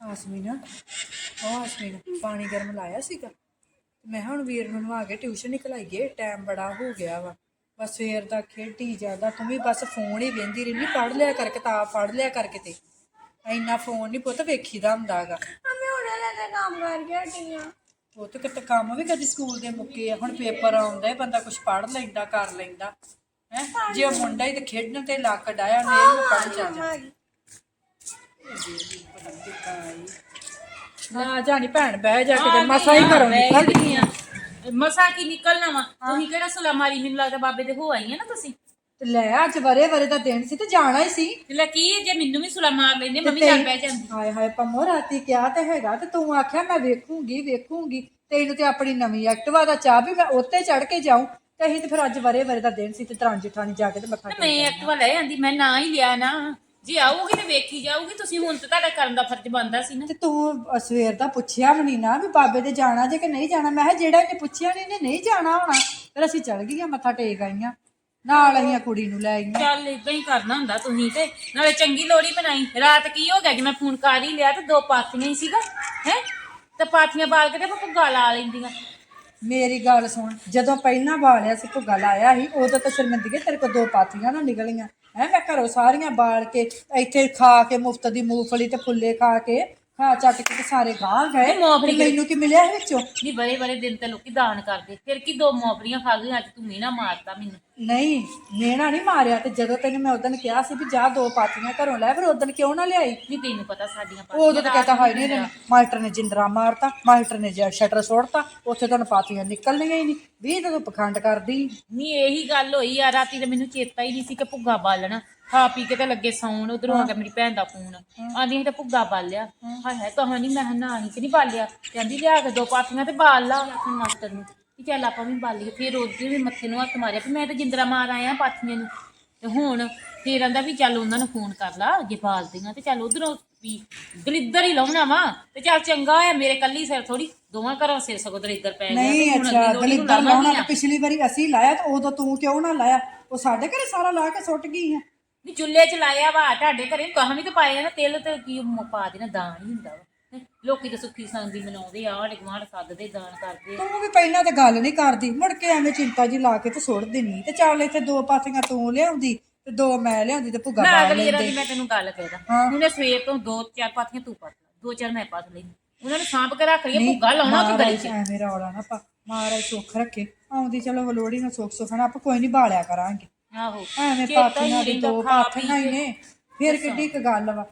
ਆਸਮੀਨ ਉਹ ਆਸਮੀਨ ਪਾਣੀ ਗਰਮ ਲਾਇਆ ਸੀਗਾ। ਮੈਂ ਕਿਹਾ ਹੁਣ ਵੀਰ ਨੂੰ ਨਵਾ ਕੇ ਟਿਊਸ਼ਨ ਨਿਕਲਾਈਏ ਟਾਈਮ ਬੜਾ ਹੋ ਗਿਆ ਵਾ। ਬਸ ਸਵੇਰ ਦਾ ਖੇਡੀ ਜਾਂਦਾ ਤੂੰ ਵੀ ਬਸ ਫੋਨ ਹੀ ਵੇਂਦੀ ਰਹਿੰਦੀ ਪੜ ਲਿਆ ਕਰ ਕਿਤਾਬ ਪੜ ਲਿਆ ਕਰ ਕਿਤੇ। ਇੰਨਾ ਫੋਨ ਨਹੀਂ ਪੁੱਤ ਵੇਖੀਦਾ ਹੁੰਦਾਗਾ ਮੰਮੀ ਹੁਣੇ ਲੈ ਕੇ ਕੰਮ ਕਰਕੇ ਹਟੀ ਆ ਉਹ ਤੇ ਕਿਤੇ ਕੰਮ ਵੀ ਕਦੀ ਸਕੂਲ ਦੇ ਮੁੱਕੇ ਆ ਹੁਣ ਪੇਪਰ ਆਉਂਦਾ ਹੈ ਬੰਦਾ ਕੁਝ ਪੜ ਲੈਂਦਾ ਕਰ ਲੈਂਦਾ। ਹੈ? ਜੇ ਮੁੰਡਾ ਹੀ ਤੇ ਖੇਡਣ ਤੇ ਲੱਕ ਡਾਇਆ ਨੇ ਇਹਨੂੰ ਪੜ ਜਾ। ਨਾ ਜਾਣੀ ਭੈਣ ਬਹਿ ਜਾ ਕੇ ਮਸਾ ਹੀ ਘਰੋਂ ਨਿਕਲ ਗਈ ਆ ਮਸਾ ਕੀ ਨਿਕਲਣਾ ਵਾ? ਤੁਸੀਂ ਕਿਹੜਾ ਸੁਲਾ ਮਾਰੀ ਮੈਨੂੰ ਲੱਗਦਾ ਬਾਬੇ ਦੇ ਹੋ ਆਈ ਆ ਨਾ ਤੁਸੀਂ। ਤੇ ਲੈ ਅੱਜ ਵਰੇ ਵਰੇ ਦਾ ਦਿਨ ਸੀ ਤੇ ਜਾਣਾ ਹੀ ਸੀ। ਤੇ ਲੈ ਕੀ ਹੈ, ਜੇ ਮੈਨੂੰ ਵੀ ਸੁਲਾ ਮਾਰ ਲੈਂਦੇ ਮੰਮੀ ਚੱਲ ਬਹਿ ਜਾਂਦੀ। ਹਾਏ ਹਾਏ ਪੰਮੋ ਰਾਤੀ ਕਿਹਾ ਤੇ ਹੈਗਾ ਤੇ ਤੂੰ ਆਖਿਆ ਮੈਂ ਵੇਖੂੰਗੀ ਵੇਖੂੰਗੀ। ਤੈਨੂੰ ਤੇ ਆਪਣੀ ਨਵੀਂ ਐਕਟਿਵਾ ਦਾ ਚਾਹ ਵੀ ਮੈਂ ਉੱਤੇ ਚੜ ਕੇ ਜਾਉਂ ਤੇ ਅਸੀਂ ਤੇ ਫਿਰ ਅੱਜ ਵਰੇ ਵਰੇ ਦਾ ਦਿਨ ਸੀ ਤੇ ਤਰਾਂ ਜਠਾਣੀ ਜਾ ਕੇ ਤੇ ਮੱਥਾ ਤੇ ਟੇਕ ਮੈਂ ਐਕਟਿਵਾ ਲੈ ਆਂਦੀ ਮੈਂ ਨਾ ਹੀ ਲਿਆ ਨਾ। ਜੇ ਆਊਗੀ ਤੇ ਵੇਖੀ ਜਾਊਗੀ ਤੁਸੀਂ ਹੁਣ ਤੇ ਤੁਹਾਡਾ ਕਰਨ ਦਾ ਫਰਜ਼ ਬਣਦਾ ਸੀ ਨਾ। ਤੇ ਤੂੰ ਸਵੇਰ ਦਾ ਪੁੱਛਿਆ ਵੀ ਨਹੀਂ ਨਾ ਵੀ ਬਾਬੇ ਦੇ ਜਾਣਾ ਜੇ ਕਿ ਨਹੀਂ ਜਾਣਾ। ਮੈਂ ਕਿਹਾ ਜਿਹੜਾ ਇਹਨੇ ਪੁੱਛਿਆ ਨਹੀਂ ਇਹਨੇ ਨਹੀਂ ਜਾਣਾ ਹੋਣਾ। ਫਿਰ ਅਸੀਂ ਚੱਲ ਗਈਆਂ ਮੱਥਾ ਟੇਕ ਆਈਆਂ। ਨਾਲ ਅਸੀਂ ਕੁੜੀ ਨੂੰ ਲੈ ਆਈਆਂ। ਚੱਲ ਇਦਾਂ ਹੀ ਕਰਨਾ ਹੁੰਦਾ ਤੁਸੀਂ ਤੇ। ਨਾਲੇ ਚੰਗੀ ਲੋੜੀ ਬਣਾਈ ਰਾਤ ਕੀ ਹੋ ਗਿਆ? ਕਿ ਮੈਂ ਫੋਨ ਕਰ ਹੀ ਲਿਆ ਤੇ ਦੋ ਪਾਥੀਆਂ ਹੀ ਸੀਗਾ ਹੈ? ਤੇ ਪਾਥੀਆਂ ਬਾਲ ਕੇ ਤੇ ਆਪਾਂ ਭੁੱਗਾ ਲਾ ਲੈਂਦੀਆਂ। ਮੇਰੀ ਗੱਲ ਸੁਣ ਜਦੋਂ ਪਹਿਲਾਂ ਬਾਲਿਆ ਸੀ ਭੁੱਗਾ ਲਾਇਆ ਸੀ ਉਦੋਂ ਤਾਂ ਸ਼ਰਮਿੰਦਗੀ ਤੇਰੇ ਕੋਲ ਦੋ ਪਾਥੀਆਂ ਨਾ ਨਿਕਲੀਆਂ। ਹੈ, ਮੈਂ ਘਰੋਂ ਸਾਰੀਆਂ ਬਾਲ ਕੇ ਇੱਥੇ ਖਾ ਕੇ ਮੁਫਤ ਦੀ ਮੂੰਗਫਲੀ ਤੇ ਫੁੱਲੇ ਖਾ ਕੇ ਖਾ ਚੱਟ ਕੇ ਤੇ ਸਾਰੇ ਗਾਂ ਗਏ। ਮੂੰਗਫਲੀ ਤੇ ਮੈਨੂੰ ਕੀ ਮਿਲਿਆ ਇਹ ਵਿੱਚੋਂ? ਨਹੀਂ ਬੜੇ ਬੜੇ ਦਿਨ ਤੇ ਲੋਕੀ ਦਾਨ ਕਰਦੇ। ਫਿਰ ਕੀ ਦੋ ਮੋਬਰੀਆਂ ਖਾ ਗਈਆਂ ਅੱਜ ਤੂੰ ਮੀਨਾ ਮਾਰਤਾ ਮੈਨੂੰ। ਨਹੀਂ ਮੇਣਾ ਨਹੀਂ ਮਾਰਿਆ ਤੇ ਜਦੋਂ ਤੈਨੂੰ ਮੈਂ ਉਦੋਂ ਕਿਹਾ ਸੀ ਵੀ ਜਾ ਦੋ ਪਾਥੀਆਂ ਘਰੋਂ ਲੈ ਫਿਰ ਉਦੋਂ ਕਿਉਂ ਨਾ ਲਿਆਈ? ਨਹੀਂ ਤੈਨੂੰ ਪਤਾ ਸਾਡੀਆਂ ਉਦੋਂ ਤਾਂ ਕਹਤਾ ਹਾਈ ਨਹੀਂ ਮਾਸਟਰ ਨੇ ਜਿੰਦਰਾ ਮਾਰਤਾ ਮਾਸਟਰ ਨੇ ਜਿਹੜਾ ਸ਼ਟਰ ਸੁੱਟਤਾ ਉੱਥੇ ਤੁਹਾਨੂੰ ਪਾਥੀਆਂ ਨਿਕਲਣੀਆਂ ਹੀ ਨਹੀਂ। ਵੀ ਤੂੰ ਪਖੰਡ ਕਰਦੀ। ਨਹੀਂ ਇਹੀ ਗੱਲ ਹੋਈ ਆ ਰਾਤੀ ਤੇ ਮੈਨੂੰ ਚੇਤਾ ਹੀ ਨਹੀਂ ਸੀ ਕਿ ਭੁੱਗਾ ਬਾਲਣਾ। ਖਾ ਪੀ ਕੇ ਤੇ ਲੱਗੇ ਸੌਣ ਉਧਰੋਂ ਆ ਗਿਆ ਮੇਰੀ ਭੈਣ ਦਾ ਫੋਨ। ਆਂਦੀ ਸੀ ਤੇ ਭੁੱਗਾ ਬਾਲਿਆ। ਹਾਏ ਹਾਏ ਕਹਾਣੀ ਮੈਂ ਕਿਹਾ ਨਾ ਹੀ ਨਹੀਂ ਬਾਲਿਆ। ਕਹਿੰਦੀ ਲਿਆ ਕੇ ਦੋ ਪਾਥੀਆਂ ਤੇ ਬਾਲ ਲਾ। ਆਖਣ ਮਾਸਟਰ ਨੂੰ ਕਿ ਚੱਲ ਆਪਾਂ ਵੀ ਬਾਲੀਏ। ਫਿਰ ਉਹਦੇ ਵੀ ਮੱਥੇ ਨੂੰ ਹੱਥ ਮਾਰਿਆ ਵੀ ਮੈਂ ਤਾਂ ਜਿੰਦਰਾ ਮਾਰ ਆਇਆ ਪਾਥੀਆਂ ਨੂੰ। ਤੇ ਹੁਣ ਫਿਰ ਆਂਦਾ ਵੀ ਚੱਲ ਉਹਨਾਂ ਨੂੰ ਫੋਨ ਕਰ ਲਾ ਜੇ ਬਾਲਦੀਆਂ ਤੇ ਚੱਲ ਉਧਰੋਂ ਵੀ ਦਲਿੱਦਰ ਹੀ ਲਾਉਣਾ ਵਾ। ਤੇ ਚੱਲ ਚੰਗਾ ਹੋਇਆ ਮੇਰੇ ਕੱਲੀ ਸਿਰ ਥੋੜੀ ਦੋਵਾਂ ਘਰਾਂ ਸਿਰ ਸਗੋਂ ਦਲਿੱਦਰ ਪੈ ਗਿਆ। ਨਹੀਂ ਅੱਛਾ ਦਲਿੱਦਰ ਲਾਉਣਾ। ਤਾਂ ਪਿਛਲੀ ਵਾਰੀ ਅਸੀਂ ਲਾਇਆ ਤੇ ਉਦੋਂ ਤੂੰ ਕਿਉਂ ਨਾ ਲਾਇਆ? ਉਹ ਸਾਡੇ ਘਰੇ ਸਾਰਾ ਲਾ ਕੇ ਸੁੱਟ ਗਈ ਹੈ ਵੀ ਚੁੱਲ੍ਹੇ 'ਚ ਲਾਇਆ ਵਾ ਤੁਹਾਡੇ ਘਰੇ ਕਹਾਂ ਵੀ ਤਾਂ ਪਾਏ ਆ ਨਾ ਤਿਲ ਤੇ ਕੀ ਮ- ਪਾ ਦੇਣਾ ਦਾਨ ਹੀ ਹੁੰਦਾ ਵਾ। ਹੈਂ। ਲੋਕੀ ਤਾਂ ਸੁੱਖੀ ਸੰਦੀ ਮਨਾਉਂਦੇ ਆ ਆਂਢ ਗੁਆਂਢ ਸੱਦਦੇ ਦਾਨ ਕਰਦੇ। ਤੂੰ ਵੀ ਪਹਿਲਾਂ ਤੇ ਗੱਲ ਨਹੀਂ ਕਰਦੀ ਮੁੜ ਕੇ ਐਵੇਂ ਚਿੰਤਾ ਜੀ ਲਾ ਕੇ ਤੇ ਸੁੱਟ ਦੇਣੀ ਤੇ ਚੱਲ ਇੱਥੇ ਦੋ ਪਾਥੀਆਂ ਤੂੰ ਲਿਆਉਂਦੀ ਤੇ ਦੋ ਮੈਂ ਲਿਆਉਂਦੀ ਤੇ ਭੁੱਗਾ ਨਾ ਪਾ ਅਗਲੀ ਲੈਂਦੇ ਦੀ ਮੈਂ ਤੈਨੂੰ ਗੱਲ ਕਹਿਦਾ ਹਾਂ। ਉਹਨੇ ਸਵੇਰ ਤੋਂ ਦੋ ਚਾਰ ਪਾਥੀਆਂ ਤੂੰ ਪਾ ਦੋ ਚਾਰ ਮੈਂ ਪਾ ਲਈ ਉਹਨਾਂ ਨੇ ਸਾਂਭ ਕੇ ਰੱਖ ਲਈ ਭੁੱਗਾ ਲਾਉਣਾ ਤੇ ਗਲੀ 'ਚ। ਐਵੇਂ ਰੌਲਾ ਨਾ ਪਾ। ਮਹਾਰਾਜ ਸੁੱਖ ਰੱਖੇ। ਆਉਂਦੀ ਚਲੋ ਲੋੜੀ ਨੂੰ ਸੁੱਖ ਸੁਖਣਾ ਆਪਾਂ ਕੋਈ ਨਹੀਂ ਬਾਲਿਆ ਕਰਾਂਗੇ। ਆਹੋ। ਐਵੇਂ ਚੇਤਾ ਹੀ ਪਾਥੀਆਂ ਦੀ ਰਹਿੰਦਾ, ਦੋ ਖਾ ਪਾਥੀਆਂ ਹੀ ਨੇ ਫਿਰ ਕਿੱਡੀ ਕੁ ਗੱਲ ਵਾ।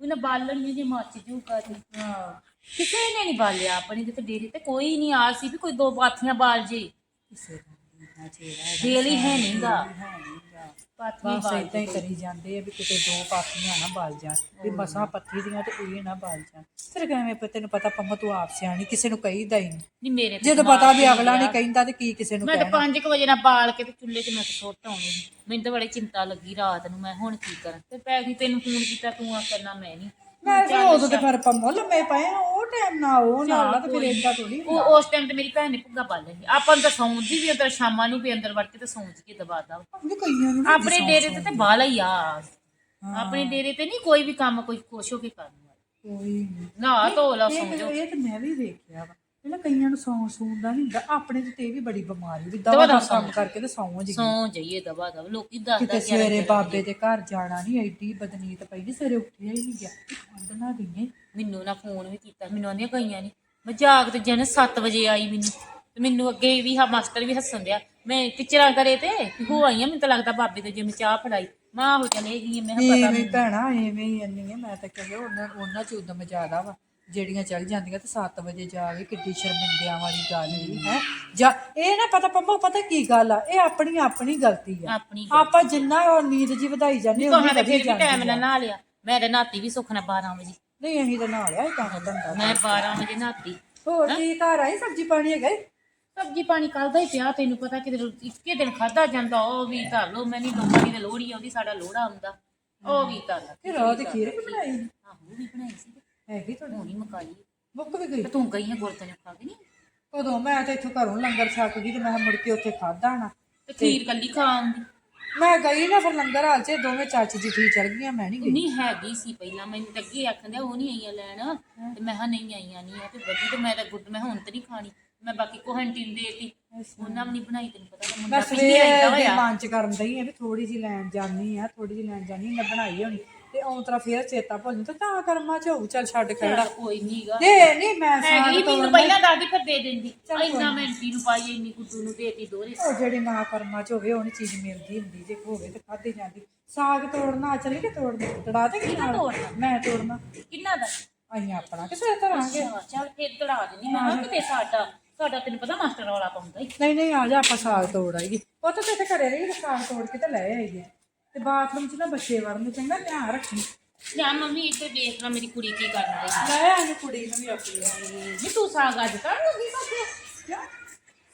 ਉਹਨਾਂ ਬਾਲਣ ਜੇ ਮੱਚ ਜੂਗਾ ਤੇ ਹਾਂ। ਕਿਸੇ ਨੇ ਨਹੀਂ ਬਾਲਿਆ ਆਪਣੀ ਡੇਰੀ ਤੇ ਕੋਈ ਨਹੀਂ ਆ ਸੀ ਵੀ ਕੋਈ ਦੋ ਪਾਥੀਆਂ ਬਾਲ ਜੇ। ਕਿਸੇ ਦਾ ਨਾ ਨਹੀਂਗਾ ਹੈ ਨਹੀਂਗਾ ਪਾਥੀਆਂ ਬਸ ਇਦਾਂ ਹੀ ਕਰੀ ਜਾਂਦੇ ਆ ਵੀ ਕਿਤੇ ਦੋ ਪਾਥੀਆਂ ਨਾ ਬਲ ਜਾਣ ਵੀ ਮਸਾਂ ਪੱਥੀ ਦੀਆਂ ਤੇ ਇਹ ਨਾ ਬਲ ਜਾਣ। ਫਿਰ ਕਿਵੇਂ ਪਤਾ ਤੈਨੂੰ ਪਤਾ ਪੰਮ ਤੂੰ ਆਪ ਸਿਆਣੀ ਕਿਸੇ ਨੂੰ ਕਹੀਦਾ ਹੀ ਨਹੀਂ। ਨਹੀਂ ਮੇਰੇ ਤੇ ਜਦੋਂ ਪਤਾ ਵੀ ਅਗਲਾ ਨਹੀਂ ਕਹਿੰਦਾ ਤੇ ਕੀ ਕਿਸੇ ਨੂੰ ਮੈਂ ਤਾਂ ਕਹਿਣਾ। 5 ਵਜੇ ਨਾਲ ਬਾਲ ਕੇ ਤੇ ਚੁੱਲ੍ਹੇ 'ਚ ਮੈਂ ਤਾਂ ਸੁੱਟ ਆਉਣੀ। ਮੈਨੂੰ ਤਾਂ ਬੜੀ ਚਿੰਤਾ ਲੱਗੀ ਰਾਤ ਨੂੰ ਮੈਂ ਹੁਣ ਕੀ ਕਰਾਂ? ਤੇ ਪੈ ਗਈ ਤੈਨੂੰ ਫੋਨ ਕੀਤਾ ਤੂੰ ਆ ਕਰਨਾ ਮੈਂ ਨਹੀਂ। ਫਿਰ ਉਦੋਂ ਤੇ ਫਿਰ ਪੰਮੋ ਲੰਮੇ ਪਏ ਆ, ਉਹ ਟਾਈਮ ਨਾ ਉਹ ਨਾ ਤੇ ਫਿਰ ਏਦਾਂ ਥੋੜੀ ਉਹ ਉਸ ਟਾਈਮ ਤੇ ਮੇਰੀ ਭੈਣ ਨੇ ਭੁੱਗਾ ਪਾ ਲਈ ਆਪਾਂ ਨੂੰ ਤਾਂ ਸੌਂਦੀ ਵੀ ਅੰਦਰ ਸ਼ਾਮਾਂ ਨੂੰ ਵੀ ਅੰਦਰ ਵੜ ਕੇ ਤੇ ਸੌਂ ਜੀ ਦਬਾਦਾ ਵੀ ਕਈਆਂ ਨੂੰ ਨੀ ਆਪਣੇ ਡੇਰੇ ਤੇ ਤੇ ਬਾਲਾ ਹੀ ਆ। ਆਪਣੇ ਡੇਰੇ ਤੇ ਨਹੀਂ ਕੋਈ ਵੀ ਕੰਮ ਕੋਈ ਹੋ ਕੇ ਕਰਨ ਵਾਲਾ। ਕੋਈ ਨੀ। ਨਾ ਧੋ ਲਾ ਇਹ ਤੇ ਮੈਂ ਵੀ ਵੇਖਿਆ ਵਾ। ਪਹਿਲਾਂ ਕਈਆਂ ਨੂੰ ਸੌਂ ਸੂਣ ਦਾ ਨਹੀਂ ਹੁੰਦਾ ਆਪਣੇ ਤੇ ਤੇ ਇਹ ਵੀ ਬੜੀ ਬਿਮਾਰੀ ਵੀ ਦਵਾ ਦਾ ਕੰਮ ਕਰਕੇ ਤੇ ਸੌਂ ਜੀ ਸੌਂ ਜਾਈਏ ਦਬਾ ਦਬ ਲੋਕੀ ਦੱਸਦਾ ਕਿਤੇ ਸਵੇਰੇ ਬਾਬੇ ਦੇ ਘਰ ਜਾਣਾ ਨਹੀਂ ਐਡੀ ਬਦਨੀਤ ਪਈ ਨਹੀਂ ਸਵੇਰੇ ਉੱਠਿਆ ਹੀ ਨਹੀਂ ਗਿਆ। ਠੰਡ ਨਾ ਗਈਏ ਮੈਨੂੰ ਨਾ ਫੋਨ ਵੀ ਕੀਤਾ ਮੈਨੂੰ ਆਂਦੀਆਂ ਗਈਆਂ ਨਹੀਂ ਮੈਂ ਜਾਗ ਤੇ ਜਨ 7 ਵਜੇ ਆਈ ਮੈਨੂੰ। ਤੇ ਮੈਨੂੰ ਅੱਗੇ ਵੀ ਹਾ ਮਾਸਟਰ ਵੀ ਹੱਸਣ ਦਿਆ ਮੈਂ ਟੀਚਰਾਂ ਕਰੇ ਤੇ ਹੋ ਆਈਆਂ ਮੈਨੂੰ ਤਾਂ ਲੱਗਦਾ ਬਾਬੇ ਤੇ ਜਿਵੇਂ ਚਾਹ ਫੜਾਈ। ਮਾਂ ਹੋ ਚਲੇ ਗਈ ਮੈਂ ਕਿਹਾ ਪਤਾ ਐਵੇਂ ਭੈਣਾ ਐਵੇਂ ਹੀ ਇੰਨੀ ਹੈ ਮੈਂ ਤਾਂ ਕਹਿੰਦਾ ਉਹਨਾਂ ਉਹਨਾਂ ਚ ਉਦਮ ਜ਼ਿਆਦਾ ਵਾ। ਜਿਹੜੀਆਂ ਚੱਲ ਜਾਂਦੀਆਂ ਤੇ 7 ਵਜੇ ਜਾ ਕੇ ਕਿੱਡੀ ਸ਼ਰਮਿੰਦਿਆਂ ਵਾਲੀ ਗੱਲ ਹੀ ਹੈ ਜਾਂ ਇਹ ਨਾ ਪਤਾ ਪੰਮੋ ਪਤਾ ਕੀ ਗੱਲ ਆ? ਇਹ ਆਪਣੀ ਆਪਣੀ ਗਲਤੀ ਆ। ਆਪਣੀ ਆਪਾਂ ਜਿੰਨਾ ਉਹ ਨੀਂਦ ਜੀ ਵਧਾਈ ਜਾਂਦੇ ਤੇ ਫਿਰ ਵੀ ਟਾਈਮ ਨਾਲ ਨਹਾ ਲਿਆ। ਮੈਂ ਤੇ ਨਹਾਤੀ ਵੀ ਸੁੱਖ ਨਾਲ 12 ਵਜੇ। ਨਹੀਂ ਅਸੀਂ ਤਾਂ ਨਾਲ ਆ ਇਹ ਕੰਮ ਧੰਦਾ ਮੈਂ 12 ਵਜੇ ਨਹਾਤੀ। ਹੋਰ ਕੀ ਘਰ ਆਈ ਸਬਜ਼ੀ ਪਾਣੀ ਹੈਗਾ ਈ? ਸਬਜੀ ਪਾਣੀ ਕੱਲ ਦਾ ਹੀ ਪਿਆ ਤੈਨੂੰ ਪਤਾ ਕਿਤੇ ਇੱਕੇ ਦਿਨ ਖਾਦਾ ਜਾਂਦਾ ਉਹ ਵੀ ਧਰ ਲਓ ਮੈਂ ਨਹੀਂ ਲੋਕਾਂ ਦੀ ਲੋਹੜੀ ਆਉਂਦੀ ਸਾਡਾ ਲੋਹੜਾ ਆਉਂਦਾ ਉਹ ਵੀ ਧਰ ਲਾ। ਫਿਰ ਉਹ ਤੇ ਖੀਰ ਵੀ ਬਣਾਈ? ਆਹੋ ਉਹ ਵੀ ਬਣਾਈ ਸੀ। ਹੈਗੀ ਤੁਹਾਡੀ ਹੁਣੀ ਮਕਾਈ। ਮੁੱਕ ਵੀ ਗਈ। ਤੇ ਤੂੰ ਗਈ ਹੈ ਗੁਰਦੁਆਰੇ ਖਾ ਗਈ ਨਹੀਂ? ਉਦੋਂ ਮੈਂ ਤਾਂ ਇੱਥੋਂ ਘਰੋਂ ਲੰਗਰ ਛਕ ਗਈ ਤੇ ਮੈਂ ਕਿਹਾ ਮੁੜ ਕੇ ਉੱਥੇ ਖਾਦਾ ਨਾ। ਤੇ ਖੀਰ ਕੱਲੀ ਖਾ ਆਉਂਦੀ। ਮੈਂ ਗਈ ਨਾ ਫਿਰ ਲੰਗਰ ਹਾਲ ਚ ਦੋਵੇਂ ਚਾਚੀ ਜੀ ਠੀਕ ਚਲ ਗਈਆਂ ਮੈਂ ਨਹੀਂ ਗਈ। ਨਹੀਂ ਹੈਗੀ ਸੀ ਪਹਿਲਾਂ। ਮੈਨੂੰ ਤਾਂ ਅੱਗੇ ਉਹ ਨਹੀਂ ਆਈਆਂ ਲੈਣ। ਤੇ ਮੈਂ ਹਾਂ ਨਹੀਂ ਆਈਆਂ ਨਹੀਂ ਆ। ਤੇ ਬੱਗੀ ਤੇ ਮੈਂ ਤਾਂ ਗੁੱਡ ਮੈਂ ਹੁਣ ਤੇ ਨਹੀਂ ਖਾਣੀ। ਮੈਂ ਬਾਕੀ ਕੋ ਹੰਟਿਨ ਦੇਤੀ। ਉਹਨਾਂ ਵੀ ਨਹੀਂ ਬਣਾਈ ਤੈਨੂੰ ਪਤਾ ਤਾਂ ਮੁੰਡਾ ਮੈਂ ਪਿਛਲੀ ਆਈਦਾ ਸਵੇਰ ਦੀ ਹੋਇਆ। ਮਨ ਚ ਕਰਨ ਦਈ ਆ ਵੀ ਥੋੜੀ ਜੀ ਲੈਣ ਜਾਨੀ ਆ ਥੋੜੀ ਜੀ ਲੈਣ ਜਾਨੀ ਮੈਂ ਬਣਾਈ ਹੋਣੀ। ਤੇ ਆਉਂ ਤਰਾ ਫੇਰ ਚੇਤਾ ਭੁੱਲ ਜਾਂਦਾ ਤਾਂ ਕਰਮਾ ਚ ਹੋਊ ਚੱਲ ਛੱਡ ਖੜਾ। ਕੋਈ ਨਹੀਂਗਾ ਨਹੀਂ ਨਹੀਂ ਮੈਂ ਹੈਗੀ ਮੈਨੂੰ ਤੋੜਨਾ। ਪਹਿਲਾਂ ਦੱਸਦੀ ਫਿਰ ਦੇ ਦਿੰਦੀ। ਇੰਨਾ ਮੈਂ ਆਂਟੀ ਨੂੰ ਪਾਈ ਇੰਨੀ ਕੁੱਟੂ ਨੂੰ ਦੇਤੀ ਦੋਰੇ ਉਹ ਜਿਹੜੀ ਨਾ ਕਰਮਾ ਚ ਹੋਵੇ ਉਹਨੀ ਚੀਜ਼ ਮਿਲਦੀ ਹੁੰਦੀ ਜੇ ਹੋਵੇ ਤੇ ਖਾਧੀ ਜਾਂਦੀ। ਸਾਗ ਤੋੜਨਾ ਚੱਲੀ ਕਿ ਤੋੜਨਾ? ਤੜਾ ਤੇ ਕਿ ਨਾਲ ਤੋੜਨਾ? ਮੈਂ ਤੋੜਨਾ। ਕਿੰਨਾ ਦਾ? ਅਸੀਂ ਆਪਣਾ ਕਿਸੇ ਤਰਾਂਗੇ ਅੱਛਾ, ਚੱਲ ਫਿਰ ਤੜਾ ਦਿੰਦੀ ਮੈਂ ਕਿਹਾ ਕਿਤੇ ਸਾਡਾ ਸਾਡਾ ਤੈਨੂੰ ਪਤਾ ਮਾਸਟਰ ਵਾਲਾ ਪਾਉਂਦਾ ਹੀ। ਨਹੀਂ ਨਹੀਂ ਆ ਜਾ ਆਪਾਂ ਸਾਗ ਤੋੜ ਆਈਏ। ਉਹ ਤਾਂ ਤੇ ਘਰੇ ਰਹੀ ਸਾਗ ਤੋੜ ਕੇ ਤੇ ਲੈ ਆਈਏ। ਤੇ ਬਾਥਰੂਮ ਚ ਨਾ ਬੱਚੇ ਵੜਨ ਚੰਗਾ ਧਿਆਨ ਰੱਖੀ ਲਿਆ ਮੰਮੀ ਇੱਧਰ ਵੇਖ ਲੈ ਮੇਰੀ ਕੁੜੀ ਕੀ ਕਰਨ ਰਹੀ ਲੈ ਆਨੂੰ ਕੁੜੀ ਨੂੰ ਵੀ ਆਪਣੀ। ਨਹੀਂ ਤੂੰ ਸਾਗ ਅੱਜ ਕਰ ਲੱਗੀ ਪਾਸੇ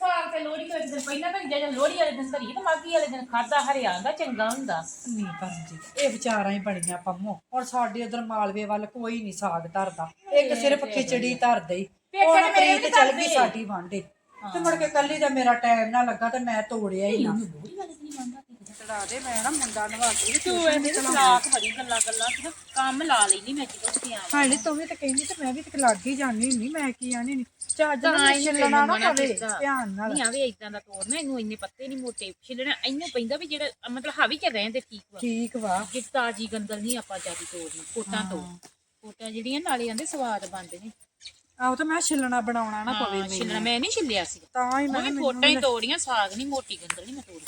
ਸਾਗ ਤੇ ਲੋੜੀ ਵਾਲੇ ਦਿਨ ਪਹਿਲਾਂ ਤਾਂ ਜਦੋਂ ਲੋੜੀ ਵਾਲੇ ਦਿਨ ਧਰੀ ਤੇ ਮਾਗੀ ਵਾਲੇ ਦਿਨ ਖਾਦਾ ਹਰਿਆਂਗਾ ਚੰਗਾ ਹੁੰਦਾ। ਨਹੀਂ ਭੈਣ ਜੀ ਇਹ ਵਿਚਾਰਾਂ ਹੀ ਬਣੀਆਂ ਪੰਮੋ। ਔਰ ਸਾਡੇ ਉਧਰ ਮਾਲਵੇ ਵੱਲ ਕੋਈ ਨਹੀਂ ਸਾਗ ਧਰਦਾ। ਇੱਕ ਸਿਰਫ ਖਿਚੜੀ ਧਰਦੇ ਹੀ। ਪੇਕੇ ਉਹ ਨੇ ਮੇਰੇ ਵੀ ਪ੍ਰੀਤ ਚੱਲ ਗਈ ਧਰਦੇ। ਸਾਡੀ ਵਾਂਡੇ ਤੇ ਮੁੜ ਕੇ ਕੱਲੀ ਦਾ ਮੇਰਾ ਟਾਈਮ ਨਾ ਲੱਗਾ ਤੇ ਮੈਂ ਤੋੜਿਆ ਹੀ ਨਾ। ਲੋੜੀ ਵਾਲੇ ਦਿਨ ਮੰਨਦਾ ਚੜਾ ਦੇ ਮੈਂ ਨਾ ਮੁੰਡਾ ਨਵਾ ਕੇ ਤੂੰ ਇਹਦੇ ਸਲਾਕ ਬੜੀ ਗੱਲਾਂ ਗੱਲਾਂ ਸੀ ਨਾ। ਕੰਮ ਲਾ ਲੈਣੀ ਮੈਂ ਜਦੋਂ ਉੱਥੇ ਆਵਾਂ ਹਾਂ ਨਹੀਂ ਤੂੰ ਵੀ ਤਾਂ ਕਹਿੰਦੀ ਤੇ ਮੈਂ ਵੀ ਤੇ ਲੱਗ ਹੀ ਜਾਣੀ ਹੁੰਦੀ ਮੈਂ ਕੀ ਆਣੀ ਨਹੀਂ ਚੱਜ ਨਾਲ ਛਿੱਲਣਾ ਨਾ ਮਨਾ ਪਵੇ। ਧਿਆਨ ਨਾਲ। ਨਹੀਂ ਆਵੇ ਇਦਾਂ ਦਾ ਤੋੜਨਾ ਇਹਨੂੰ ਇੰਨੇ ਪੱਤੇ ਨਹੀਂ ਮੋਟੇ ਛਿੱਲਣਾ ਇਹਨੂੰ ਪੈਂਦਾ ਵੀ ਜਿਹੜਾ ਮਤਲਬ ਹਾਵੀ ਚ ਰਹਿੰਦੇ ਠੀਕ ਵਾ। ਠੀਕ ਵਾ। ਜੇ ਤਾਜੀ ਗੰਦਲ ਨਹੀਂ ਆਪਾਂ ਜ਼ਿਆਦਾ ਤੋੜਨੀ ਕੋਟਾਂ ਤੋਂ ਕੋਟਾਂ ਜਿਹੜੀਆਂ ਨਾਲੇ ਆਂਦੇ ਸਵਾਦ ਬਣਦੇ ਨੇ। ਆਹ ਤਾਂ ਮੈਂ ਛਿੱਲਣਾ ਬਣਾਉਣਾ ਨਾ ਪਵੇ ਹਾਂ, ਛਿੱਲਣਾ ਮੈਂ ਨਹੀਂ ਛਿੱਲਿਆ ਸੀ। ਤਾਂ ਹੀ ਮੈਂ ਕੋਟਾਂ ਹੀ ਤੋੜੀਆਂ ਸਾਗ ਨਹੀਂ ਮੋਟੀ ਗੰਦਲ ਨਹੀਂ ਮੈਂ ਤੋੜੀ।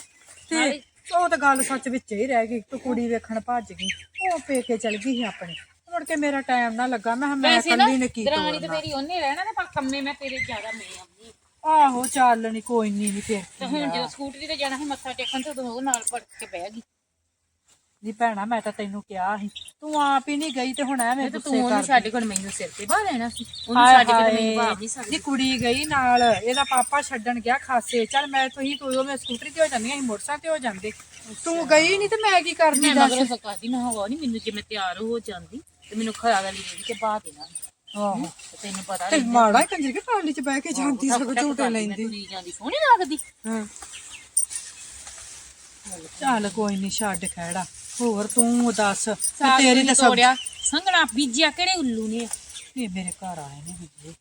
ਤੇ ਉਹ ਤਾਂ ਗੱਲ ਸੱਚ ਵਿੱਚ ਹੀ ਰਹਿ ਗਈ ਤੂੰ ਕੁੜੀ ਵੇਖਣ ਭੱਜ ਗਈ ਉਹ ਪੇਕੇ ਚਲ ਗਈ ਸੀ ਆਪਣੇ। ਮੁੜ ਕੇ ਮੇਰਾ ਟਾਈਮ ਨਾ ਲੱਗਾ ਮੈਂ ਕਿਹਾ ਮੈਂ ਵੈਸੇ ਨਾ ਕੱਲੀ ਨੇ ਕੀ ਦਰਾਣੀ ਤੇ ਤੋੜਨਾ ਮੇਰੀ ਉਹਨੇ ਰਹਿਣਾ ਤੇ ਪਰ ਕੰਮੇ ਮੈਂ ਤੇਰੇ ਜ਼ਿਆਦਾ ਮੈਂ ਆਹੋ ਚੱਲ ਨਹੀਂ ਕੋਈ ਨਹੀਂ ਨਹੀਂ ਫਿਰ। ਤੇ ਹੁਣ ਜਦੋਂ ਸਕੂਟਰੀ ਤੇ ਜਾਣਾ ਸੀ ਮੱਥਾ ਟੇਕਣ ਤੇ ਉਦੋਂ ਉਹ ਨਾਲ ਪੜ ਕੇ ਬਹਿ ਗਈ। ਨਹੀਂ ਭੈਣਾ ਮੈਂ ਤਾਂ ਤੈਨੂੰ ਕਿਹਾ ਸੀ। ਤੂੰ ਆਪ ਹੀ ਨਹੀਂ ਗਈ ਤੇ ਹੁਣ ਐਵੇਂ ਤੇ ਤੂੰ ਉਹਨੂੰ ਛੱਡ ਕੇ ਮੈਨੂੰ ਸਿਰ ਤੇ ਬਾਹ ਲੈਣਾ ਸੀ। ਉਹਨੂੰ ਛੱਡ ਕੇ ਤੇ ਮੈਨੂੰ ਬਾਹ ਨਹੀਂ ਸਕਦੀ ਕੁੜੀ ਗਈ ਨਾਲ ਇਹਦਾ ਪਾਪਾ ਛੱਡਣ ਗਿਆ ਖਾਸੇ। ਚੱਲ ਮੈਂ ਤੁਸੀਂ ਕੋਈ ਉਹ ਮੈਂ ਸਕੂਟਰੀ ਤੇ ਹੋ ਜਾਂਦੀ ਅਸੀਂ ਮੋਟਰਸਾਈਕਲ ਤੇ ਹੋ ਜਾਂਦੇ। ਤੂੰ ਗਈ ਨਹੀਂ ਤੇ ਮੈਂ ਕੀ ਕਰਦੀ ਮੈਂ ਦੱਸ? ਮਗਰੋਂ ਸਕਾਦੀ ਨਾ ਹਵਾ ਨਹੀਂ ਮੈਨੂੰ ਜੇ ਮੈਂ ਤਿਆਰ ਹੋ ਜਾਂਦੀ ਤੇ ਮੈਨੂੰ ਵਾਲੀ ਜਿਹੜੀ ਕੇ ਬਾਹ ਦੇਣਾ ਆਹੋ। ਤੇ ਤੈਨੂੰ ਪਤਾ ਤੇ ਮਾੜਾ ਕੰਜਰ ਕੇ ਟਰਾਲੀ 'ਚ ਬਹਿ ਕੇ ਜਾਂਦੀ ਸਗੋਂ ਝੂਟੇ ਲੈਂਦੀ। ਤੁਰੀ ਜਾਂਦੀ ਸੋਹਣੀ ਲੱਗਦੀ। ਹਾਂ। ਚੱਲ ਕੋਈ ਨਹੀਂ ਛੱਡ ਖੜਾ ਹੋਰ ਤੂੰ ਦੱਸ ਤੇ ਸਾਗ ਤੇਰੀ ਤਾਂ ਸਭ ਤੋੜਿਆ। ਸੰਘਣਾ ਬੀਜਿਆ ਕਿਹੜੇ ਉੱਲੂ ਨੇ? ਇਹ ਮੇਰੇ ਘਰ ਆਏ ਨੇ ਵੀਰੇ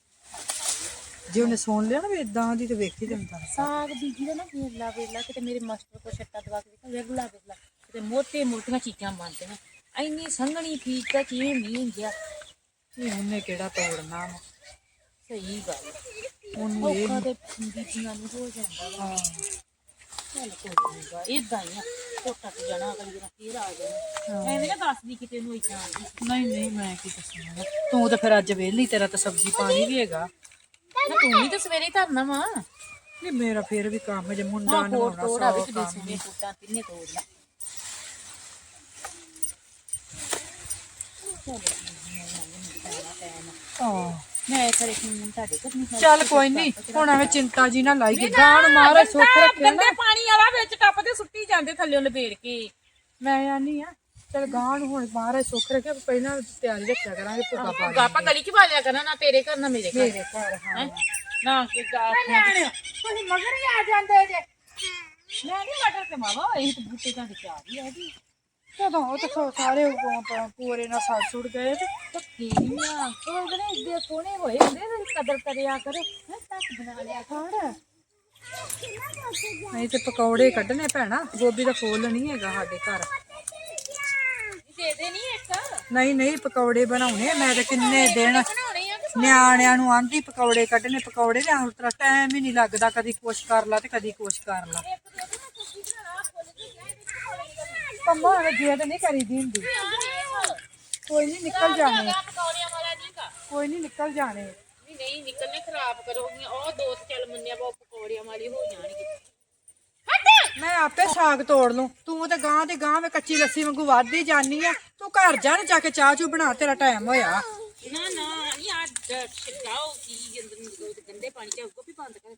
ਜੇ ਉਹਨੇ ਸੁਣ ਲਿਆ ਨਾ ਵੀ ਇਦਾਂ ਦੀ ਤੇ ਵੇਖੀ ਜਾਂਦਾ ਸਾਗ ਬੀਜੀ ਦਾ ਨਾ ਵੇਲਾ ਵੇਲਾ ਕਿਤੇ ਮੇਰੇ ਮਾਸਟਰ ਕੋ ਛੱਟਾ ਦਵਾ ਕੇ ਦੇਖਾ ਵੇਲਾ ਵੇਲਾ। ਕਿਤੇ ਮੋਟੇ ਮੋਟੀਆਂ ਚੀਜ਼ਾਂ ਬਣਦੀਆਂ ਐਨੀ ਸੰਘਣੀ ਫੀਕ ਤਾਂ ਕਿਵੇਂ ਮੀਂਹ ਗਿਆ। ਇਹ ਉਹਨੇ ਕਿਹੜਾ ਤੋੜਨਾ ਵਾ। ਸਹੀ ਗੱਲ। ਉਹਨੂੰ ਇਹ ਔਖਾ ਤੇ ਬੀਜੀਆਂ ਨੂੰ ਹੋ ਜਾਂਦਾ ਵਾ। ਹਾਂ। ਚੱਲ ਕੋਈ ਨਹੀਂ ਗਾ ਇਦਾਂ ਹੀ ਆ ਕੋਟਾ ਤੇ ਜਾਣਾ ਅਗਲੀ ਵਾਰ ਫੇਰ ਆ ਜਾਣਾ ਐਵੇਂ ਨਾ ਦੱਸਦੀ ਕਿਤੇ ਨੂੰ ਇਦਾਂ ਆਂਦੀ ਨਹੀਂ ਨਹੀਂ ਮੈਂ ਕੀ ਦੱਸਣਾ ਤੂੰ ਤਾਂ ਫਿਰ ਅੱਜ ਵੇਲੀ ਤੇਰਾ ਤਾਂ ਸਬਜ਼ੀ ਪਾਣੀ ਵੀ ਹੈਗਾ। ਨਾ ਤੂੰ ਵੀ ਤਾਂ ਸਵੇਰੇ ਹੀ ਧਰਨਾ ਵਾ। ਨਹੀਂ ਮੇਰਾ ਫੇਰ ਵੀ ਕੰਮ ਜੇ ਮੁੰਡਾ ਹਾਂ ਕੋਟ ਨਵਾਉਣਾ ਤੋੜਾ ਵੀ ਸੌ ਕਿਤੇ ਕੰਮ ਸੋਨੇ ਕੋਟਾਂ ਤਿੰਨੇ ਤੋੜ ਲਾ ਹਾਂ ਮੈਂ ਖਰੇ ਹੁਣ ਤੁਹਾਡੇ ਕੋਲ ਨਹੀਂ ਚੱਲ ਕੋਈ ਨਹੀਂ ਹੁਣ ਐਵੇਂ ਚਿੰਤਾ ਜੀ ਨਾ ਲਾਈ ਗਾਣ ਮਾਰਾ ਸੁੱਖ ਰੱਖਿਆ ਨਾ। ਗੰਦੇ ਪਾਣੀ ਵਾਲਾ ਵਿੱਚ ਟੱਪ ਤੇ ਸੁੱਟੀ ਜਾਂਦੇ ਥੱਲੇ ਲਪੇੜ ਕੇ। ਮੈਂ ਆਨੀ ਆ ਚਲ ਗਾਣ ਹੁਣ ਮਾਰਾ ਸੁੱਖ ਰੱਖਿਆ ਪਹਿਲਾਂ ਤਿਆਰੀ ਰੱਖਿਆ ਕਰਾਂਗੇ ਭੁੱਗਾ ਪਾ। ਆਪਾਂ ਗਲੀ ਚ ਬਾਲਿਆ ਕਰਨਾ ਨਾ ਤੇਰੇ ਘਰ ਨਾ ਮੇਰੇ ਘਰ। ਮੇਰੇ ਘਰ ਹਾਂ। ਹੈਂ? ਨਾ ਕਿ ਗਾ ਤੁਸੀਂ ਮਗਰ ਹੀ ਆ ਜਾਂਦੇ ਜੇ। ਮੈਂ ਨਹੀਂ ਮਟਰ ਤੇ ਮਾਵਾ ਇਹ ਤਾਂ ਬੂਟੇ ਦਾ ਚਾਰ ਹੀ ਆ ਜੀ ਕਦੋਂ ਉਹ ਤਾਂ ਸੋ- ਸਾਰੇ ਉਹ ਪ- ਪੂਰੇ ਨਾਲ ਸੜ ਸੁੜ ਗਏ ਤੇ ਪੱਕੀ ਆ ਉਹ ਜਿਹੜੇ ਇੱਦੇ ਕੋਨੇ ਹੋਏ ਹੁੰਦੇ ਨੇ ਕਦਰ ਕਰਿਆ ਕਰੋ। ਹੈ ਤੱਕ ਬਣਾ ਲਿਆ ਕਰ। ਨਹੀਂ ਤੇ ਪਕੌੜੇ ਕੱਢਨੇ ਪੈਣਾ ਗੋਭੀ ਦਾ ਫੁੱਲ ਨਹੀਂ ਹੈਗਾ ਸਾਡੇ ਘਰ। ਦੇ ਦੇ ਨਹੀਂ ਇੱਕ? ਨਹੀਂ ਨਹੀਂ ਪਕੌੜੇ ਬਣਾਉਣੇ ਮੈਂ ਤਾਂ ਕਿੰਨੇ ਦਿਨ ਬਣਾਉਣੇ ਆ ਕਿ ਨਿਆਣਿਆਂ ਨੂੰ ਆਂਦੀ ਪਕੌੜੇ ਕੱਢਣੇ ਪਕੌੜੇ ਤੇ ਹੁਣ ਤੇਰਾ ਟਾਈਮ ਹੀ ਨਹੀਂ ਲੱਗਦਾ ਕਦੀ ਕੁਛ ਕਰ ਲਾ ਤੇ ਕਦੀ ਕੁਛ ਕਰ ਲਾ। ਇੱਕ ਦੋ ਦਿਨ ਤੁਸੀਂ ਬਣਾਣਾ ਫੁੱਲ ਦੀ ਜਾਏ ਕੰਮਾ ਐਵੇਂ ਜਿੱਦ ਨਹੀਂ ਕਰੀਦੀ ਹੁੰਦੀ। ਕੋਈ ਨਹੀਂ ਨਿਕਲ ਜਾਣੇ। ਪਕੌੜਿਆਂ ਵਾਲਾ ਕੋਈ ਨਹੀਂ ਨਿਕਲ ਜਾਣੇ। ਨਹੀਂ ਨਹੀਂ ਨਿਕਲਨੇ ਖਰਾਬ ਕਰੋਗੀਆਂ ਉਹ ਦੋ ਤੇ ਚੱਲ ਮੰਨਿਆ ਬਹੁਤ ਪਕੌੜਿਆਂ ਵਾਲੀ ਹੋ ਜਾਣਗੇ। ਹਟ! ਮੈਂ ਆਪੇ ਸਾਗ ਤੋੜ ਲੂੰ। ਤੂੰ ਤੇ ਗਾਂ ਤੇ ਗਾਂ ਵਿੱਚ ਕੱਚੀ ਲੱਸੀ ਵਾਂਗੂ ਵੱਧਦੀ ਜਾਨੀ ਆ। ਤੂੰ ਘਰ ਜਾ ਨਾ ਜਾ ਕੇ ਚਾਹ ਚੂ ਬਣਾ ਤੇਰਾ ਟਾਈਮ ਹੋਇਆ। ਨਾ ਨਾ ਨਹੀਂ ਆ ਛਿੜਕਾਓ ਕੀ ਗੰਦੇ ਪਾਣੀ ਚ ਵੀ ਬੰਦ ਕਰ।